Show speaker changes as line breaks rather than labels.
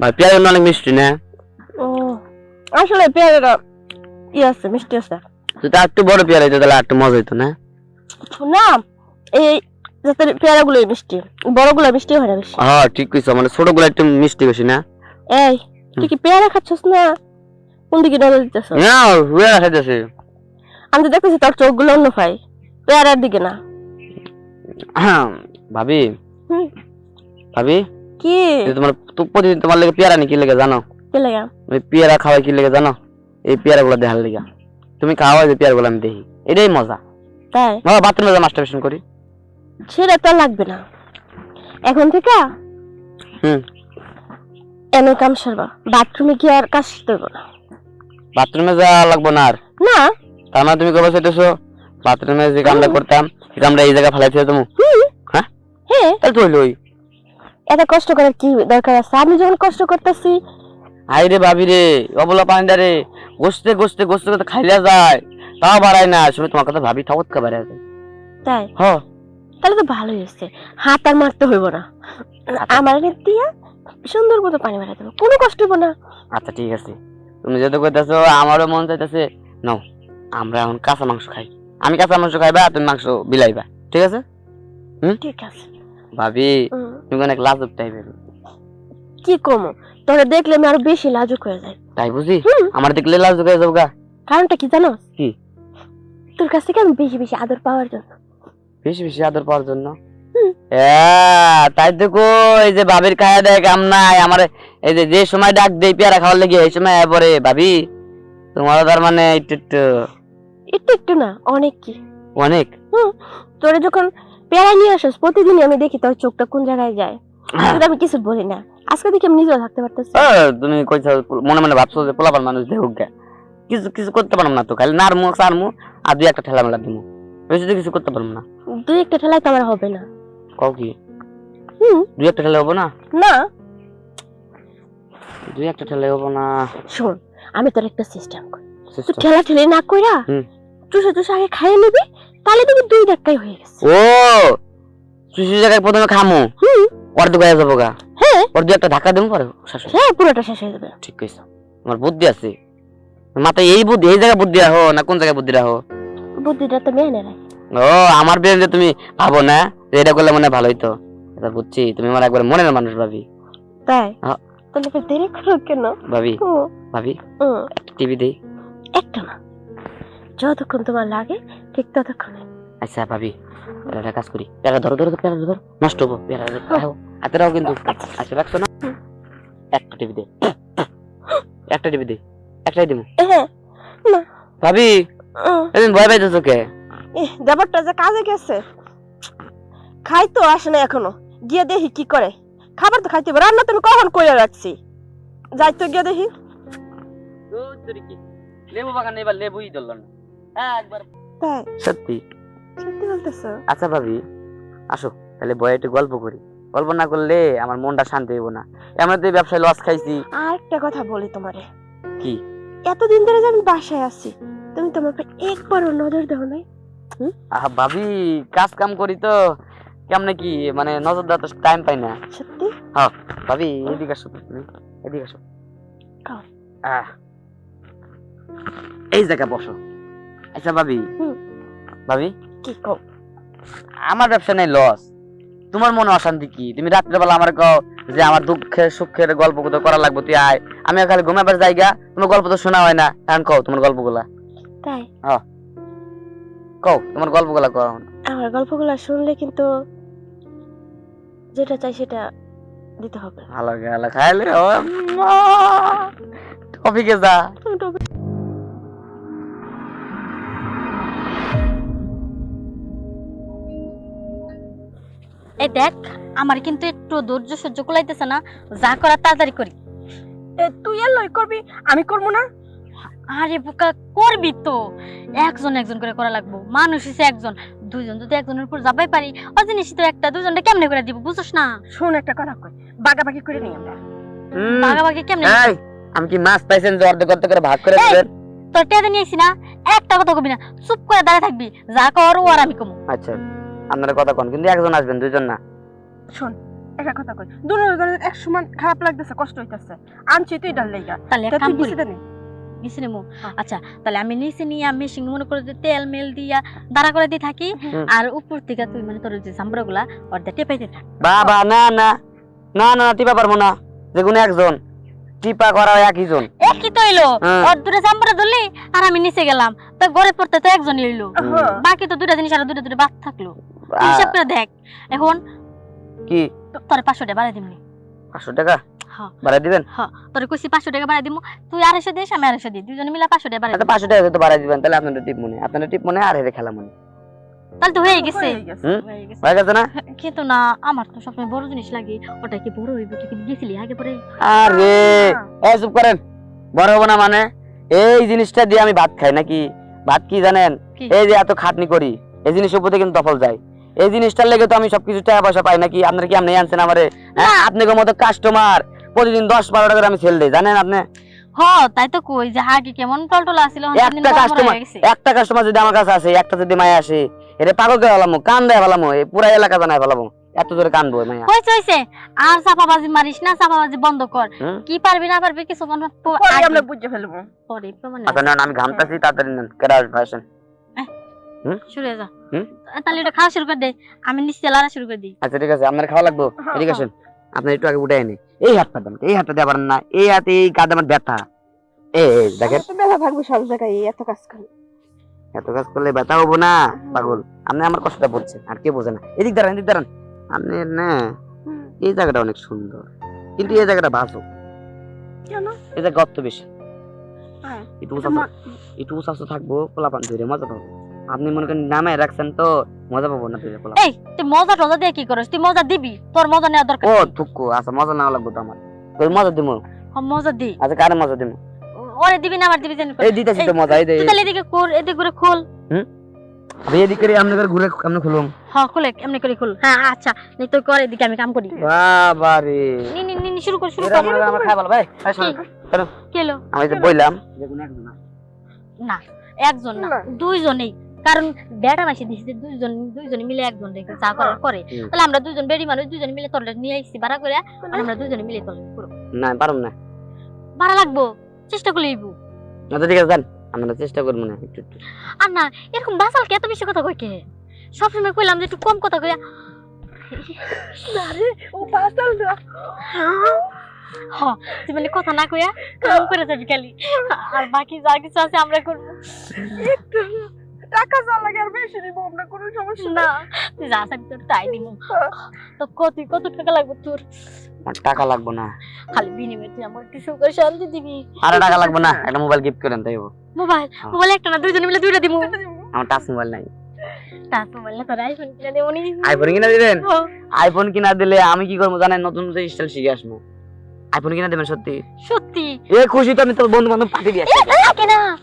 ভাই পেয়ারা অনেক মিষ্টি না?
আসলে পেয়ারাটা ই আছে মিষ্টি আছে।
যদি একটু বড় পেয়ারা হইতো তাহলে একটু মজা হইতো না?
না এই জাতের পেয়ারাগুলোই মিষ্টি বড়গুলো মিষ্টি হয় না বেশি।
হ্যাঁ ঠিক কইছো মানে ছোটগুলো একটু মিষ্টি বেশি না?
এই তুই কি পেয়ারা খাচ্ছস না? কোন দিকে নজর দিতেছ?
না হুয়ে খাইতেছে।
আমি তো দেখতেছি তোর চোখগুলো অন্য পাই পেয়ারার দিকে না।
ভাবি। ভাবি?
কি?
তোমার তো প্রতিদিন তোমার লেগে পেয়ারা নি কি লেগে জানো?
কি লাগে?
ওই পেয়ারা খাওয়াই কি লেগে জানো? এই পেয়ারা গুলো দেখার লেগে। তুমি খাওয়া যে পেয়ারা গুলো আমি দেখি এটাই মজা।
তাই?
বাবা বাথরুমে যা মাস্টারবেশন করি।
সেটা তো লাগবে না। এখন থেকে
হুম।
এনে কাম সারবা। বাথরুমে গিয়ে আর কাজ দেব না।
বাথরুমে যা লাগবো না আর।
না?
তার মানে তুমি কবে চাইতেছো বাথরুমে যে কামটা করতাম এই কামটা এই জায়গায় ফেলাইছে তুমি। হ্যাঁ?
হ্যাঁ।
তাহলে তো হইল
এত কষ্ট করার কি দরকার আছে? আমি যখন কষ্ট করতেছি
হাই রে ভাবি রে অবলা পানি রে গোসতে গোসতে গোসতে গোসতে খাইলা যায়। তাও বাড়ায় না শুনে তোমার কথা ভাবি ঠাকুর কা বাড়ায়
তাই?
হ।
তাহলে তো ভালোই হচ্ছে হাত আর মারতে হইব না। আমার এনে দিয়া সুন্দর মতো পানি মারা দেবো। কোনো কষ্ট হইব না।
আচ্ছা ঠিক আছে। তুমি যেহেতু কইতেছো আমারও মন চাইতেছে নাও আমরা এখন কাঁচা মাংস খাই। আমি কাঁচা মাংস খাইবা তুমি মাংস বিলাইবা। ঠিক আছে? হুম?
ঠিক আছে।
ভাবি তুমি অনেক লাজুক টাইপের
কি কমো? তোরা দেখলে আমি আরও বেশি লাজুক হয়ে যাই।
তাই বুঝি? আমার দেখলে লাজুক হয়ে যাব গা।
কারণটা কি জানো?
কি?
তোর কাছ থেকে আমি বেশি বেশি আদর পাওয়ার জন্য।
বেশি বেশি আদর পাওয়ার জন্য। হ্যাঁ, তাই তো কই যে ভাবির খায়া দেয় কাম নাই। আমার এই যে যে সময় ডাক দেই পেয়ারা খাওয়ার লেগে এই সময় পরে ভাবি তোমার তার মানে একটু একটু
একটু একটু না অনেক কি।
অনেক?
তোরা যখন পেয়ারা নিয়ে আসিস প্রতিদিনই আমি দেখি তোর চোখটা কোন জায়গায় যায়। কিন্তু আমি কিছু বলি না। আজকে দেখি আমি নিজেও থাকতে পারতেছি।
তুমি কইছো মনে মনে ভাবছ যে পোলাপান মানুষ দেখুক গা। কিছু কিছু করতে না তো খালি নারমু সারমু আর দুই একটা ঠেলা মেলা দিমু। বেশি তো কিছু করতে না।
দুই একটা ঠেলায় তো আমার হবে না।
কও কি?
হুম।
দুই একটা ঠেলা হব না?
না।
দুই একটা ঠেলা হব না।
শোন আমি তোর একটা সিস্টেম করি। তুই ঠেলা ঠেলে না কইরা
হুম।
চুষে চুষে আগে খাইয়ে নিবি তাহলে দুই হয়ে গেছে।
ও সুশি জায়গায় প্রথমে খামু।
হুম।
গায়ে যাব গা।
হ্যাঁ।
দুই একটা ধাক্কা দেবো পরে
হ্যাঁ পুরোটা শেষ হয়ে যাবে।
ঠিক কইছো। আমার বুদ্ধি আছে। মাথায় এই বুদ্ধি এই জায়গায় বুদ্ধি রাখো না কোন জায়গায় বুদ্ধি রাখো?
বুদ্ধিটা তো মেনে রাখি
ও আমার ব্রেন যে তুমি ভাবো না যে এটা করলে মনে হয় তো। এটা বুঝছি তুমি আমার একবার মনের মানুষ ভাবি।
তাই। তাহলে দেরি করো কেন?
ভাবি ভাবি টিভি দেই।
একটা না। যতক্ষণ তোমার লাগে ঠিক ততক্ষণ।
আচ্ছা ভাবি একটা কাজ করি। পেয়ারা ধরো ধরো পেয়ারা ধরো নষ্ট হব পেয়ারা রাখো হাতে রাখো কিন্তু। আচ্ছা রাখছো না? একটা টিভি দে। একটা টিভি দে। একটাই দিব ভাবি এদিন ভয় পাইতেছো কে?
ব্যাপারটা যে কাজে গেছে। খাই তো আসে না এখনও। গিয়ে দেখি কি করে। খাবার তো খাইতে রান্না তো আমি কখন করে রাখছি? যাই তো গিয়ে দেখি।
লেবু বাগান এবার লেবুই ধরল না। একবার
তাই?
সত্যি?
সত্যি বলতেছো?
আচ্ছা ভাবি আসো তাহলে বয়ে একটু গল্প করি। গল্প না করলে আমার মনটা শান্তি হইব না। আমরা তো ব্যবসায় লস খাইছি।
আর একটা কথা বলি তোমারে।
কি?
এতদিন ধরে যে আমি বাসায় আছি তুমি তোমার উপর একবারও নজর দেও নাই?
আহা ভাবি কাজ কাম করি তো কেমনে কি মানে নজর দেওয়ার তো টাইম পাই না।
সত্যি?
হ্যাঁ ভাবি এদিকে আসো তুমি এদিকে আসো। এই জায়গা বসো। আচ্ছা ভাবি। ভাবি?
কি কও?
আমার ব্যবসা নেই লস তোমার মনে অশান্তি কি? তুমি রাত্রেবেলা আমার কও যে আমার দুঃখের সুখের গল্প করা লাগবে তুই আয়। আমি খালি ঘুমাবার জায়গা তোমার গল্প তো শোনা হয় না। এখন কও তোমার গল্পগুলা?
তাই?
কও তোমার গল্পগুলা কও
আমার গল্পগুলো শুনলে কিন্তু যেটা চাই সেটা দিতে হবে।
খাইলে টপিকে যা।
এই দেখ আমার কিন্তু একটু ধৈর্য সহ্য কুলাইতেছে না যা করার তাড়াতাড়ি করি।
এ, তুই আর লই করবি? আমি করব না?
আরে বোকা করবি তো। একজন একজন করে করা লাগবো। মানুষ হিসেবে একজন। দুইজন যদি একজনের উপর যাবাই পারি ও জিনিস তো একটা দুজনটা কেমনে করে দিব বুঝছ না?
শোন একটা কথা কই বাগাবাগি করে নিই আমরা।
ভাগাভাগি কেমনে
এই, আমি কি মাছ পাইছেন যে অর্ধেক অর্ধেক করে ভাগ করে! দেবেন?
তোর টেদে নিয়েছি না একটা কথা কবি না চুপ করে দাঁড়ায় থাকবি যা কর ও আর আমি কমু।
আচ্ছা। আপনারা কথা কোন কিন্তু একজন আসবেন দুইজন না।
শোন একটা কথা কই। দুজনের এক সমান খারাপ লাগতেছে কষ্ট হইতাছে। আনছি তুই ডাল লেগা।
তাহলে কাম
তুই
গেছি মো
হ্যাঁ।
আচ্ছা তাহলে আমি নিচে নিয়ে মেশিন মনে করে যে তেল মেল দিয়া দাঁড়া করে দিয়ে থাকি আর উপর থেকে তুই মানে তোর যে সাম্বরা গুলা অর্ধেক টেপাইতে থাক।
বাবা না না। না না টিপা পারব না। যে কোনো একজন। টিপা করা একই জন।
একই তো এলো
হ্যাঁ।
ওর দুটো সাম্বরা ধরলি আর আমি নিচে গেলাম। তো ঘরে পড়তে তো একজনই এলো
হ্যাঁ।
বাকি তো দুটা জিনিস আর দুটো দুটো বাদ থাকল। হিসাব করে দেখ। এখন
কি?
তো- তোর পাঁচশো টাকা বাড়াই দিমনি।
পাঁচশো টাকা?
হ্যাঁ।
বাড়াই দিবেন?
তোর কইছি পাঁচশো টাকা বাড়াই দিমু। তুই আড়াইশো দিস আমি আড়াইশো দিই। দুজনে মিলে পাঁচশো টাকা বাড়াই
আচ্ছা। পাঁচশো টাকা তো বাড়াই দিবেন। তাহলে আপনাদের টিপ মনে আপনাদের টিপ মনে আর হেরে খেলা মনে
তাহলে তো হয়ে গেছে।
হয়ে গেছে।
না?
কিন্তু না আমার তো সবসময় বড় জিনিস লাগে ওটা কি বড় হইব তুই গেছিলি আগে পরে?
আরে এই চুপ করেন। বড় হব না মানে? এই জিনিসটা দিয়ে আমি ভাত খাই নাকি? ভাত কি জানেন? এই যে এত খাটনি করি এই জিনিসের উপরে কিন্তু দফল যায়। এই জিনিসটার লেগে তো আমি সবকিছু টাকা পয়সা পাই নাকি? আপনার কি আপনি আনছেন আমারে? হ্যাঁ? আপনাকে মতো কাস্টমার প্রতিদিন দশ বারো টাকা আমি সেল দিই জানেন আপনি?
হ তাই তো কই যে আগে কেমন টলটল আসছিল
একটা কাস্টমার একটা কাস্টমার যদি আমার কাছে আসে একটা যদি মায়া আসে এটা পাগল করে ফেলামো কান দেয় ফেলামো এই পুরা এলাকা জানায় ফেলামো এত জোরে
হয়েছে আর চাপাবাজি মারিস না চাপাবাজি বন্ধ কর। কি পারবি না পারবি কিছু মনে
পরে আমরা বুঝে ফেলব।
পরে প্রমাণ
আচ্ছা নেন আমি ঘামতাছি তাড়াতাড়ি নেন আসেন।
শুরু যা। তাহলে এটা খাওয়া শুরু করে দে। আমি লারা শুরু করে দিই।
আচ্ছা ঠিক আছে আপনার খাওয়া লাগবো?
হ্যাঁ,
এদিকে আসেন। আপনার একটু আগে উঠে এনে এই হাতটা দেন এই হাতটা পারেন না। এই হাতে এই কাঁধে আমার ব্যথা। এই দেখেন।
ব্যথা থাকবে সব জায়গায় এত কাজ করে।
এত কাজ করলে ব্যথা হব না পাগল। আপনি আমার কষ্টটা বলছেন আর কে বোঝে না। এদিক দাঁড়ান এদিক দাঁড়ান। আপনি না এই জায়গাটা অনেক সুন্দর। কিন্তু এই জায়গাটা ভালো।
কেন?
গর্ত বেশি।
হ্যাঁ।
একটু উঁচা একটু উঁচা থাকব পোলাপান ধরে মজা পাবো। আপনি মনে করেন নামে রাখছেন তো মজা পাবো না ধরে পোলা
এই তুই মজা টজা দিয়ে কি করিস? তুই মজা দিবি? তোর মজা নেওয়া দরকার
ও থুকু আচ্ছা মজা নেওয়া লাগবো তো আমার। তোর মজা দিমু।
মজা দি।
আচ্ছা কারে মজা দিমু?
ওরে দিবি না আমার দিবি জানি
এই দিতেছি তো মজা এই দে
তুই তাহলে এদিকে কর এদিকে করে খোল।
এই এদিক করে করে ঘুরে খুলুম?
হ্যাঁ খুলে এমনি করে খোল। হ্যাঁ আচ্ছা নি তুই কর এদিকে আমি কাম করি।
বাবা রে।
নি নি নি শুরু কর শুরু কর।
আমার খাই ভালো ভাই। এই শোনো,
কি? হলো
আমি একজন না।
না একজন না। দুইজনেই। কারণ বেটা মাসি দিছে দুইজন দুইজন মিলে একজন রেখে চা করার করে। তাহলে আমরা দুইজন বেড়ি মানুষ দুইজন মিলে তোর নিয়ে আইছি ভাড়া করে আমরা দুইজন মিলে তোর করব
না পারুম না।
ভাড়া লাগবো? চেষ্টা করলে ইবু
আচ্ছা ঠিক আছে যান। আমরা চেষ্টা করব না একটু একটু।
আর না এরকম বাসাল কে এত বেশি কথা কই কে? সবসময় কইলাম যে একটু কম কথা কইয়া
আরে ও পাতাল না।
হ তুই মানে কথা না কইয়া কাম করে যাবি খালি। আর বাকি যা কিছু আছে আমরা করব।
একটু টাকা যা লাগে আর বেশি দিব আমরা কোনো সমস্যা
না তুই যা চাবি তোর তাই দিব। তো কত কত টাকা লাগবে তোর?
টাকা লাগবো না।
খালি বিনিময়ে তুই আমার একটু সুখ আর শান্তি দিবি।
আরে টাকা লাগবো না একটা মোবাইল গিফট করেন তাই
মোবাইল
হ্যাঁ।
মোবাইল একটা না দুইজনে মিলে দুইটা দিব
আমার টাচ মোবাইল নাই।
তার মোবাইল না তোর আইফোন কিনে দেবো নি।
আইফোন কিনা দিবেন?
হ্যাঁ।
আইফোন কিনা দিলে আমি কি করব জানেন? নতুন নতুন স্টাইল শিখে আসব। আইফোন কিনা দেবেন সত্যি?
সত্যি?
এ খুশি তো আমি তোর বন্ধু বান্ধব পাঠিয়ে দিয়ে আসছি।
না